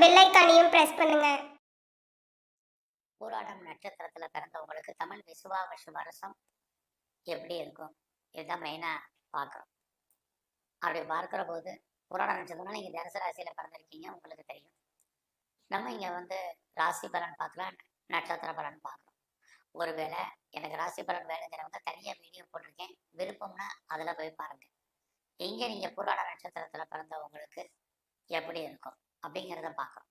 Bell ஐக்கானையும் press பண்ணுங்க. பூராடம் நட்சத்திரத்துல பிறந்தவங்களுக்கு தமிழ் விசுவாவச வருஷம் எப்படி இருக்கும்? இதுதான் மெயினா பார்க்குறோம். அப்படி பார்க்குற போது புராண நட்சத்திரம்னா நீங்க தனுசு ராசியில பிறந்திருக்கீங்க உங்களுக்கு தெரியும். நம்ம இங்க வந்து ராசி பலன் பார்க்கலாம் நட்சத்திர பலன் பார்க்குறோம். ஒருவேளை எனக்கு ராசி பலன் வேணுங்கிறவங்க தனியா வீடியோ போட்டிருக்கேன் விருப்பம்னா அதுல போய் பாருங்க. இங்க நீங்க புராண நட்சத்திரத்துல பிறந்தவங்களுக்கு எப்படி இருக்கும்? அப்படிங்கிறத பார்க்குறோம்.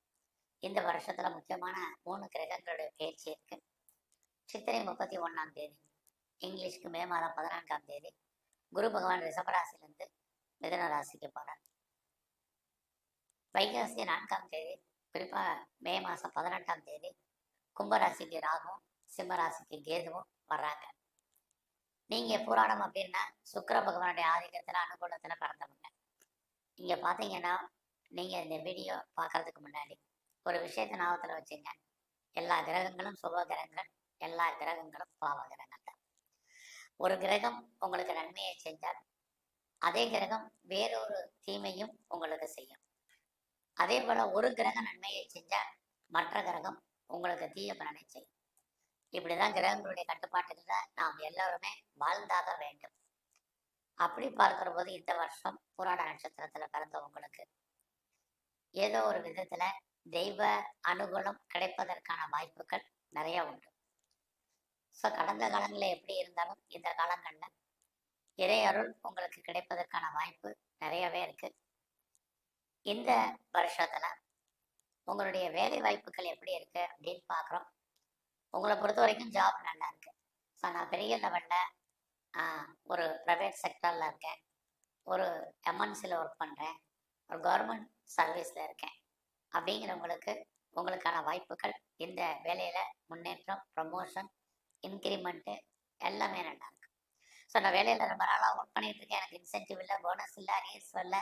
இந்த வருஷத்துல முக்கியமான மூணு கிரகங்களுடைய பயிற்சி இருக்கு. சித்திரை முப்பத்தி ஒண்ணாம் தேதி இங்கிலீஷ்க்கு மே மாதம் பதினான்காம் தேதி குரு பகவான் ரிஷபராசிலிருந்து மிதன ராசிக்கு போறார். வைகாசி நான்காம் தேதி குறிப்பாக மே மாதம் பதினெட்டாம் தேதி கும்பராசிக்கு ராகும் சிம்மராசிக்கு கேதுவும் வர்றாங்க. நீங்கள் புராணம் அப்படின்னா சுக்கர பகவானுடைய ஆதிக்கத்தில் அனுகூலத்தில் பிறந்தவங்க. இங்க பார்த்தீங்கன்னா நீங்க இந்த வீடியோ பார்க்கறதுக்கு முன்னாடி ஒரு விஷயத்தை ஞாபகத்துல வச்சுங்க. எல்லா கிரகங்களும் சுப கிரகங்கள் எல்லா கிரகங்களும் பாவ கிரகங்கள். ஒரு கிரகம் உங்களுக்கு நன்மையை செஞ்சால் அதே கிரகம் வேறொரு தீமையும் உங்களுக்கு செய்யும். அதே போல ஒரு கிரகம் நன்மையை செஞ்சால் மற்ற கிரகம் உங்களுக்கு தீய பலனை செய்யும். இப்படிதான் கிரகங்களுடைய கட்டுப்பாட்டுகளில் நாம் எல்லாருமே வாழ்ந்தாக வேண்டும். அப்படி பார்க்கிற போது இந்த வருஷம் புராண நட்சத்திரத்துல பிறந்தவங்களுக்கு ஏதோ ஒரு விதத்துல தெய்வ அனுகூலம் கிடைப்பதற்கான வாய்ப்புகள் நிறைய உண்டு. ஸோ கடந்த காலங்களில் எப்படி இருந்தாலும் இந்த காலங்களில் இறை அருள் உங்களுக்கு கிடைப்பதற்கான வாய்ப்பு நிறையவே இருக்கு. இந்த வருஷத்துல உங்களுடைய வேலை வாய்ப்புகள் எப்படி இருக்கு அப்படின்னு பார்க்குறோம். உங்களை பொறுத்த வரைக்கும் ஜாப் நல்லா இருக்கு. ஸோ நான் பெரிய லெவலில் ஒரு ப்ரைவேட் செக்டரில் இருக்கேன். ஒரு எம்என்சியில் ஒர்க் பண்ணுறேன் ஒரு கவர்மெண்ட் சர்வீஸில் இருக்கேன். அப்படிங்கிறவங்களுக்கு உங்களுக்கான வாய்ப்புகள் இந்த வேலையில முன்னேற்றம் ப்ரமோஷன் இன்க்ரிமெண்ட்டு எல்லாமே நல்லா இருக்கு. ஸோ நான் வேலையில ரொம்ப நாளாக ஒர்க் பண்ணிட்டு இருக்கேன். எனக்கு இன்சென்டிவ் இல்லை போனஸ் இல்லை ரேஸ் இல்லை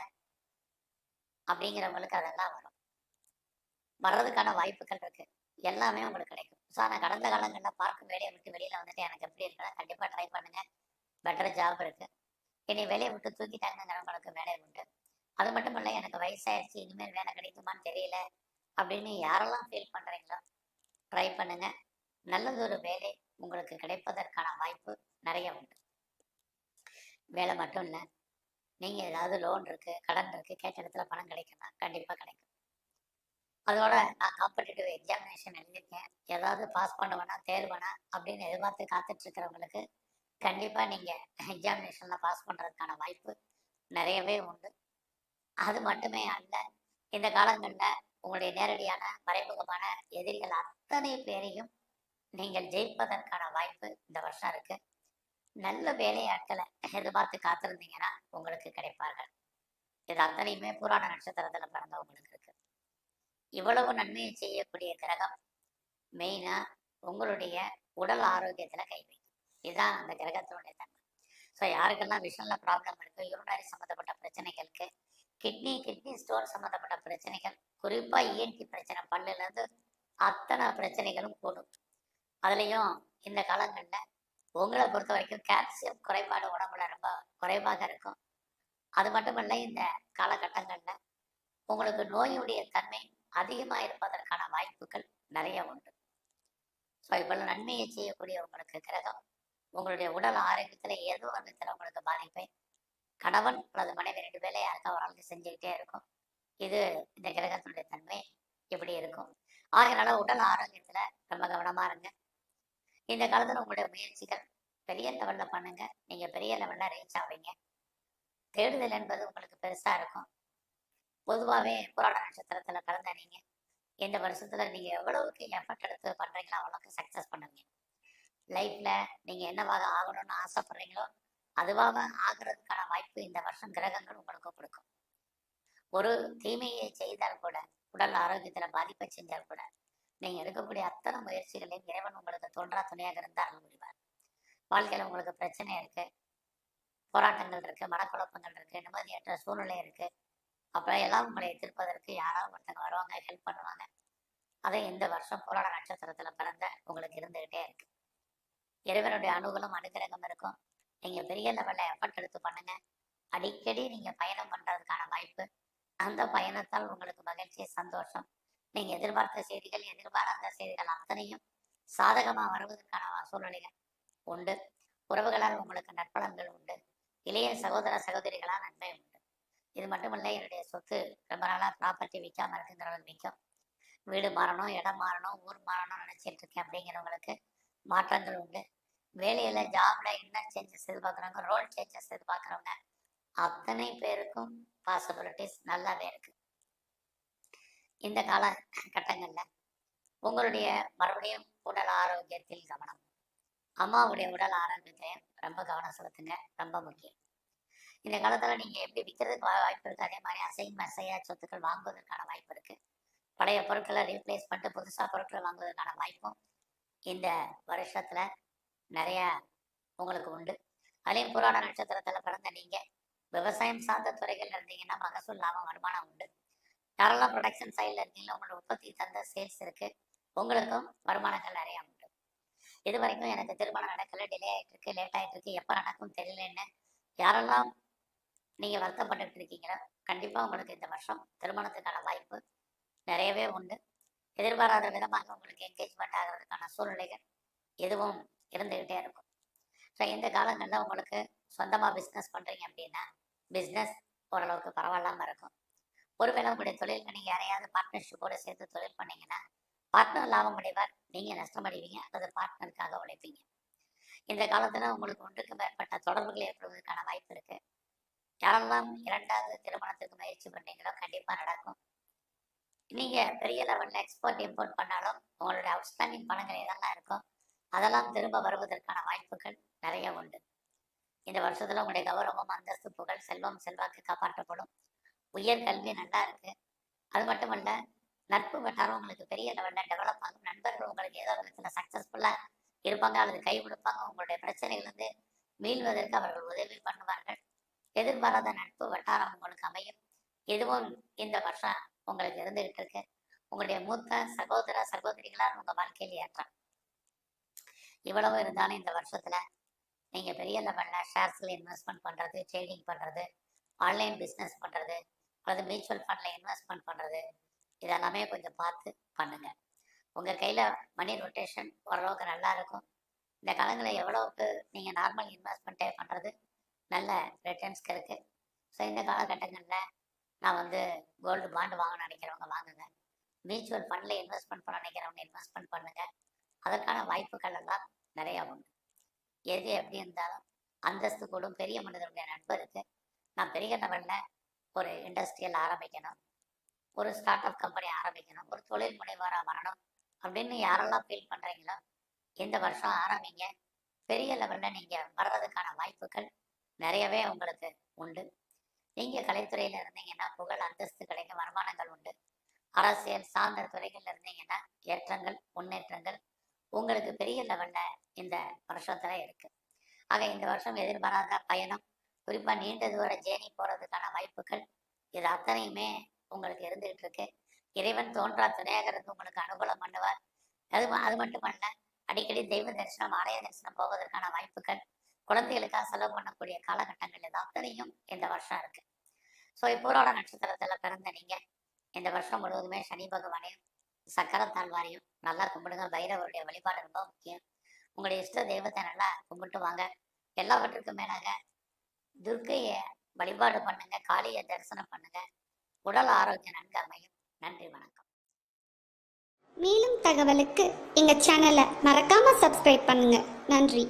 அப்படிங்கிறவங்களுக்கு அதெல்லாம் வரும். வர்றதுக்கான வாய்ப்புகள் இருக்கு. எல்லாமே உங்களுக்கு கிடைக்கும். ஸோ நான் கடந்த காலங்களில் பார்க்கும் வேலையை விட்டு வெளியில வந்துட்டு எனக்கு எப்படி இருக்குன்னா கண்டிப்பாக ட்ரை பண்ணுங்க. பெட்டர் ஜாப் இருக்கு. என்னை வேலையை விட்டு தூக்கிட்டாங்க அது மட்டும் இல்லை எனக்கு வயசாயிடுச்சு இனிமேல் வேலை கிடைக்குமான்னு தெரியல அப்படின்னு யாரெல்லாம் ஃபீல் பண்ணுறீங்களோ ட்ரை பண்ணுங்க. நல்லதொரு வேலை உங்களுக்கு கிடைப்பதற்கான வாய்ப்பு நிறைய உண்டு. வேலை மட்டும் இல்லை நீங்கள் ஏதாவது லோன் இருக்குது கடன் இருக்குது கேட்ட இடத்துல பணம் கிடைக்குமா? கண்டிப்பாக கிடைக்கும். அதோட நான் காம்படிட்டிவ் எக்ஸாமினேஷன் எழுதியிருக்கேன். ஏதாவது பாஸ் பண்ணுவேனா தேர்வேனா அப்படின்னு எதிர்பார்த்து காத்துட்ருக்கிறவங்களுக்கு கண்டிப்பாக நீங்கள் எக்ஸாமினேஷனில் பாஸ் பண்ணுறதுக்கான வாய்ப்பு நிறையவே உண்டு. அது மட்டுமே அல்ல இந்த காலங்களில் உங்களுடைய நேரடியான மறைமுகமான எதிரிகள் அத்தனை பேரையும் நீங்கள் ஜெயிப்பதற்கான வாய்ப்பு இந்த வருஷம் இருக்கு. நல்ல வேலையாட்களை எதிர்பார்த்து காத்திருந்தீங்கன்னா உங்களுக்கு கிடைப்பார்கள். இது அத்தனையுமே புராண நட்சத்திரத்துல பிறந்தவங்களுக்கு இருக்கு. இவ்வளவு நன்மையை செய்யக்கூடிய கிரகம் மெயினா உங்களுடைய உடல் ஆரோக்கியத்துல கை இதுதான் அந்த கிரகத்தினுடைய தன்மை. ஸோ யாருக்கெல்லாம் விஷன்ல ப்ராப்ளம் இருக்கு யூரினரி சம்மந்தப்பட்ட பிரச்சனைகளுக்கு கிட்னி கிட்னி ஸ்டோன் சம்மந்தப்பட்ட பிரச்சனைகள். குறிப்பா இஎன்டி பிரச்சனை பல்லுல இருந்து அத்தனை பிரச்சனைகளும் கூடும். அதுலயும் இந்த காலங்களில் உங்களை பொறுத்த வரைக்கும் கால்சியம் குறைபாடு உடம்புல ரொம்ப குறைவாக இருக்கும். அது மட்டுமல்ல இந்த காலகட்டங்கள்ல உங்களுக்கு நோயுடைய தன்மை அதிகமா இருப்பதற்கான வாய்ப்புகள் நிறைய உண்டு. ஸோ இவ்வளவு நன்மையை செய்யக்கூடிய உங்களுக்கு கிரகம் உங்களுடைய உடல் ஆரோக்கியத்துல ஏதோ ஒரு உங்களுக்கு பாதிப்பை கணவன் அல்லது மனைவி ரெண்டு பேர்ல யாருக்கா ஒரு ஆளுக்கு செஞ்சுக்கிட்டே இருக்கும். இது இந்த கிரகத்தினுடைய தன்மை இப்படி இருக்கும்? ஆகையினால உடல் ஆரோக்கியத்துல ரொம்ப கவனமா இருங்க. இந்த காலத்துல உங்களுடைய முயற்சிகள் பெரிய லெவல்ல பண்ணுங்க. நீங்க பெரிய லெவல்ல ரீச் ஆவீங்க. தேடுதல் என்பது உங்களுக்கு பெருசா இருக்கும். பொதுவாகவே புராண நட்சத்திரத்துல பிறந்த நீங்க இந்த வருஷத்துல நீங்க எவ்வளவுக்கு எஃபர்ட் எடுத்து பண்றீங்களோ அவ்வளவுக்கு சக்சஸ் பண்ணுவீங்க. லைஃப்ல நீங்க என்னவாக ஆகணும்னு ஆசைப்படுறீங்களோ அதுவாக ஆகிறதுக்கான வாய்ப்பு இந்த வருஷம் கிரகங்கள் உங்களுக்கு கொடுக்கும். ஒரு தீமையை செய்தால் கூட உடல் ஆரோக்கியத்துல பாதிப்பை செஞ்சால் கூட நீங்க எடுக்கக்கூடிய அத்தனை முயற்சிகளையும் இறைவன் உங்களுக்கு தோன்றா துணையாக இருந்து அருள் வாழ்க்கையில உங்களுக்கு பிரச்சனை இருக்கு போராட்டங்கள் இருக்கு மனக்குழப்பங்கள் இருக்கு நிம்மதியற்ற சூழ்நிலை இருக்கு. அப்புறம் எல்லாம் உங்களை எதிர்ப்பதற்கு யாராவது ஒருத்தங்க வருவாங்க ஹெல்ப் பண்ணுவாங்க. அதை இந்த வருஷம் போராட நட்சத்திரத்துல பிறந்த உங்களுக்கு இருந்துகிட்டே இருக்கு. இறைவனுடைய அணுகலும் அனுகிரகம் இருக்கும். நீங்க பெரிய லெவல்ல எஃபர்ட் எடுத்து பண்ணுங்க. அடிக்கடி நீங்க பயணம் பண்றதுக்கான வாய்ப்பு. அந்த பயணத்தால் உங்களுக்கு மகிழ்ச்சி சந்தோஷம். நீங்க எதிர்பார்த்த செய்திகள் எதிர்பாராத செய்திகள் அத்தனையும் சாதகமா வருவதற்கான சூழ்நிலைகள் உண்டு. உறவுகளால் உங்களுக்கு நற்பலன்கள் உண்டு. இளைய சகோதர சகோதரிகளால் நன்மை உண்டு. இது மட்டுமில்லை என்னுடைய சொத்து ரொம்ப நாளா ப்ராப்பர்ட்டி விற்காம இருக்குங்கிறவங்க விற்கும் வீடு மாறணும் இடம் மாறணும் ஊர் மாறணும் நினைச்சிட்டு இருக்கேன் அப்படிங்கிறவங்களுக்கு மாற்றங்கள் உண்டு. வேலையில ஜாப்ல என்ன சேஞ்சஸ் எதிர்பார்க்குறவங்க ரோல் சேஞ்சஸ் எதிர்பார்க்குறவங்க. அத்தனை பேருக்கும் பாசிபிலிட்டிஸ் நல்லாவே இருக்கு. இந்த கால கட்டங்கள்ல உங்களுடைய மறுபடியும் உடல் ஆரோக்கியத்தில் கவனம். அம்மாவுடைய உடல் ஆரோக்கியத்தையும் ரொம்ப கவனம் செலுத்துங்க. ரொம்ப முக்கியம். இந்த காலத்துல நீங்க எப்படி விற்கிறதுக்கு வாய்ப்பு இருக்கு? அதே மாதிரி அசையும் அசையா சொத்துக்கள் வாங்குவதற்கான வாய்ப்பு இருக்கு. பழைய பொருட்களை ரீப்ளேஸ் பண்ணிட்டு புதுசா பொருட்கள் வாங்குவதற்கான வாய்ப்பும் இந்த வருஷத்துல நிறைய உங்களுக்கு உண்டு. அதுலேயும் புராண நட்சத்திரத்துல பிறந்த நீங்க விவசாயம் சார்ந்த துறைகள் இருந்தீங்கன்னா மகசூல் லாபம் வருமானம் உண்டு. யாரெல்லாம் ப்ரொடக்ஷன் சைடில் இருக்கீங்களோ உங்களோட உற்பத்தி தந்த சேல்ஸ் இருக்கு. உங்களுக்கும் வருமானங்கள் நிறைய உண்டு. இது வரைக்கும் எனக்கு திருமணம் நடக்கல டிலே ஆகிட்டு இருக்கு லேட் ஆகிட்டு இருக்கு. எப்போ நடக்கும் தெரியலன்னு யாரெல்லாம் நீங்க வருத்தப்பட்டுட்டு இருக்கீங்களோ கண்டிப்பா உங்களுக்கு இந்த வருஷம் திருமணத்துக்கான வாய்ப்பு நிறையவே உண்டு. எதிர்பாராத விதமாக உங்களுக்கு என்கேஜ்மெண்ட் ஆகிறதுக்கான சூழ்நிலைகள் எதுவும் இருந்துகிட்டே இருக்கும். ஸோ இந்த காலங்களில் உங்களுக்கு சொந்தமாக பிஸ்னஸ் பண்ணுறீங்க அப்படின்னா பிஸ்னஸ் ஓரளவுக்கு பரவாயில்லாமல் இருக்கும். ஒருவேளை உங்களுடைய தொழிலுக்கு நீங்கள் யாரையாவது பார்ட்னர்ஷிப்போடு சேர்த்து தொழில் பண்ணீங்கன்னா பார்ட்னர் லாபம் அடைவார். நீங்கள் நஷ்டமடைவீங்க அல்லது பார்ட்னருக்காக உழைப்பீங்க. இந்த காலத்தில் உங்களுக்கு ஒன்றுக்கு மேற்பட்ட தொடர்புகள் ஏற்படுவதற்கான வாய்ப்பு இருக்கு. யாரெல்லாம் இரண்டாவது திருமணத்துக்கு முயற்சி பண்ணீங்களோ கண்டிப்பாக நடக்கும். நீங்க பெரிய லெவலில் எக்ஸ்போர்ட் இம்போர்ட் பண்ணாலும் உங்களுடைய அவுட்ஸ்டாண்டிங் பணங்கள் இதெல்லாம் இருக்கும் அதெல்லாம் திரும்ப வருவதற்கான வாய்ப்புகள் நிறைய உண்டு. இந்த வருஷத்துல உங்களுடைய கௌரவம் அந்தஸ்து புகழ் செல்வம் செல்வாக்கு காப்பாற்றப்படும். உயர் கல்வி நல்லா இருக்கு. அது மட்டுமல்ல நட்பு வட்டாரம் உங்களுக்கு பெரிய லெவலில் டெவலப் ஆகும். நண்பர்கள் உங்களுக்கு ஏதோ விதத்தில் சக்ஸஸ்ஃபுல்லாக இருப்பாங்க அல்லது கை கொடுப்பாங்க. உங்களுடைய பிரச்சனைகளிலிருந்து மீள்வதற்கு அவர்கள் உதவி பண்ணுவார்கள். எதிர்பாராத நட்பு வட்டாரம் உங்களுக்கு அமையும். இதுவும் இந்த வருஷம் உங்களுக்கு இருந்துகிட்டு இருக்கு. உங்களுடைய மூத்த சகோதர சகோதரிகளால் உங்க வாழ்க்கையில் ஏற்றம். இவ்வளவு இருந்தாலும் இந்த வருஷத்துல நீங்க பெரிய லெவல்ல ஷேர்ஸ்ல இன்வெஸ்ட்மெண்ட் பண்றது ட்ரேடிங் பண்றது ஆன்லைன் பிஸ்னஸ் பண்றது அல்லது மியூச்சுவல் ஃபண்ட்ல இன்வெஸ்ட்மெண்ட் பண்றது இதெல்லாமே கொஞ்சம் பார்த்து பண்ணுங்க. உங்க கையில மணி ரொட்டேஷன் ஓரளவுக்கு நல்லா இருக்கும். இந்த காலங்களில் எவ்வளவுக்கு நீங்க நார்மல் இன்வெஸ்ட்மெண்ட்டே பண்றது நல்ல ரிட்டர்ன்ஸ்க்கு இருக்கு. ஸோ இந்த காலகட்டங்களில் நான் வந்து கோல்டு பாண்டு வாங்க நினைக்கிறவங்க வாங்குங்க. மியூச்சுவல் ஃபண்ட்ல இன்வெஸ்ட்மெண்ட் பண்ண நினைக்கிறவங்க இன்வெஸ்ட்மெண்ட் பண்ணுங்க. அதற்கான வாய்ப்புகள் எல்லாம் நிறையா உண்டு. எது எப்படி இருந்தாலும் அந்தஸ்து கூடும். பெரிய மனிதனுடைய நண்பருக்கு நான் பெரிய லெவலில் ஒரு இண்டஸ்ட்ரியல் ஆரம்பிக்கணும். ஒரு ஸ்டார்ட் அப் கம்பெனி ஆரம்பிக்கணும். ஒரு தொழில் முனைவராக வரணும். அப்படின்னு யாரெல்லாம் ஃபீல் பண்ணுறீங்களோ இந்த வருஷம் ஆரம்பிங்க. பெரிய லெவலில் நீங்கள் வர்றதுக்கான வாய்ப்புகள் நிறையவே உங்களுக்கு உண்டு. நீங்கள் கலைத்துறையில் இருந்தீங்கன்னா புகழ் அந்தஸ்து கிடைக்கும் வருமானங்கள் உண்டு. அரசியல் சார்ந்த துறைகளில் இருந்தீங்கன்னா ஏற்றங்கள் முன்னேற்றங்கள் உங்களுக்கு பெரிய லெவல்ல இந்த வருஷத்துல இருக்கு. ஆக இந்த வருஷம் எதிர்பாராத பயணம் குறிப்பா நீண்ட தூர ஜேர்னி போறதுக்கான வாய்ப்புகள் இது அத்தனையுமே உங்களுக்கு இருந்துகிட்டு இருக்கு. இறைவன் தோன்றா துணையாகிறது உங்களுக்கு அனுகூலம் பண்ணுவார். அது அது மட்டும் அல்ல அடிக்கடி தெய்வ தரிசனம் ஆலய தரிசனம் போவதற்கான வாய்ப்புகள் குழந்தைகளுக்காக செலவு பண்ணக்கூடிய காலகட்டங்கள் இது அத்தனையும் இந்த வருஷம் இருக்கு. ஸோ இப்போரோட நட்சத்திரத்துல பிறந்த நீங்க இந்த வருஷம் முழுவதுமே சனி பகவானையும் சக்கரம் தாழ்வாரையும் நல்லா கும்பிடுங்க. பைரவருடைய வழிபாடு ரொம்ப முக்கியம். உங்களுடைய இஷ்ட தெய்வத்தை நல்லா கும்பிட்டு வாங்க. எல்லாவற்றுக்கும் மேலாக துர்க்கையை வழிபாடு பண்ணுங்க. காளியை தரிசனம் பண்ணுங்க. உடல் ஆரோக்கியம் நன்கு அமையும். நன்றி வணக்கம். மேலும் தகவலுக்கு எங்கள் சேனலை மறக்காமல் சப்ஸ்கிரைப் பண்ணுங்கள் நன்றி.